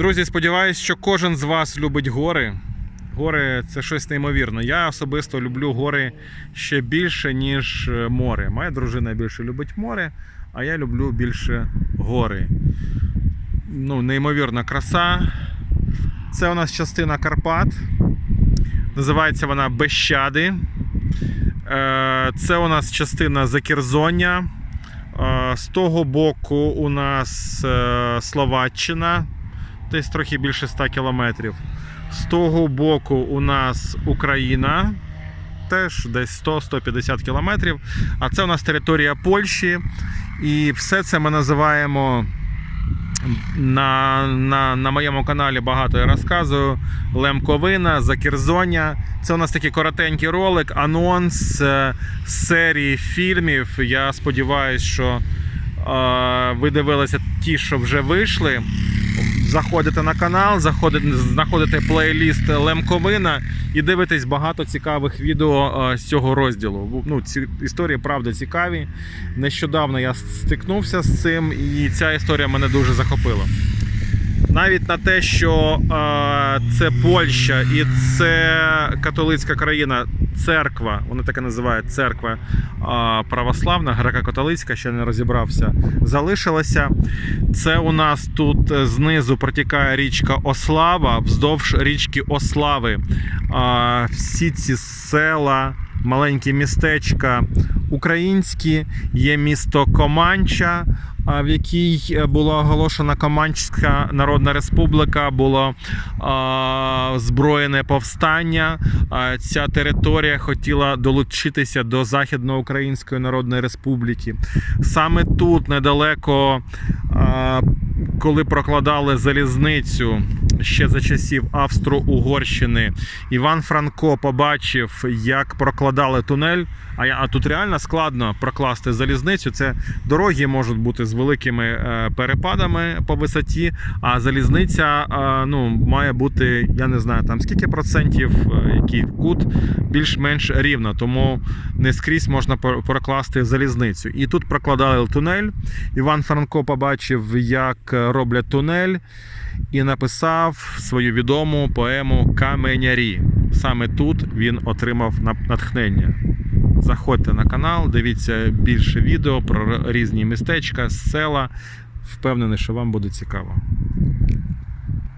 Друзі, сподіваюся, що кожен з вас любить гори. Гори це щось неймовірне. Я особисто люблю гори ще більше, ніж е, море. Моя дружина більше любить море, а я люблю більше гори. Ну, неймовірна краса. Це у нас частина Карпат. Називається вона Бещади. Е, Це у нас частина Закерзоння. Е, З того боку у нас Словаччина, десь трохи більше 100 кілометрів. З того боку у нас Україна, теж десь 100-150 кілометрів. А це у нас територія Польщі. І все це ми називаємо на, на, на моєму каналі багато я розказую. Лемковина, Закерзоння. Це у нас такий коротенький ролик, анонс е, серії фільмів. Я сподіваюся, що е, ви дивилися ті, що вже вийшли. Заходите на канал, заходите, знаходите плейліст Лемковина і дивитесь багато цікавих відео е, з цього розділу. Ну, ці історії правда цікаві. Нещодавно я стикнувся з цим, і ця історія мене дуже захопила. Навіть на те, що е, це Польща і це католицька країна, церква, вони таке називають церква е, православна, греко-католицька, ще не розібрався, залишилася. Це у нас тут е, знизу протікає річка Ослава, вздовж річки Ослави. Е, всі ці села, маленькі містечка українські, є місто Команча, в якій було оголошена Команчська Народна Республіка, було а, збройне повстання. Ця територія хотіла долучитися до Західноукраїнської Народної Республіки. Саме тут, недалеко, коли прокладали залізницю ще за часів Австро-Угорщини, Іван Франко побачив, як прокладали тунель. А, а тут реально складно прокласти залізницю. Це дороги можуть бути з великими е, перепадами по висоті, а залізниця е, ну, має бути, я не знаю, там скільки процентів, е, який кут більш-менш рівно. Тому не скрізь можна прокласти залізницю. І тут прокладали тунель. Іван Франко побачив, як роблять тунель, і написав свою відому поему Каменярі. Саме тут він отримав натхнення. Заходьте на канал, дивіться більше відео про різні містечка, села. Впевнений, що вам буде цікаво.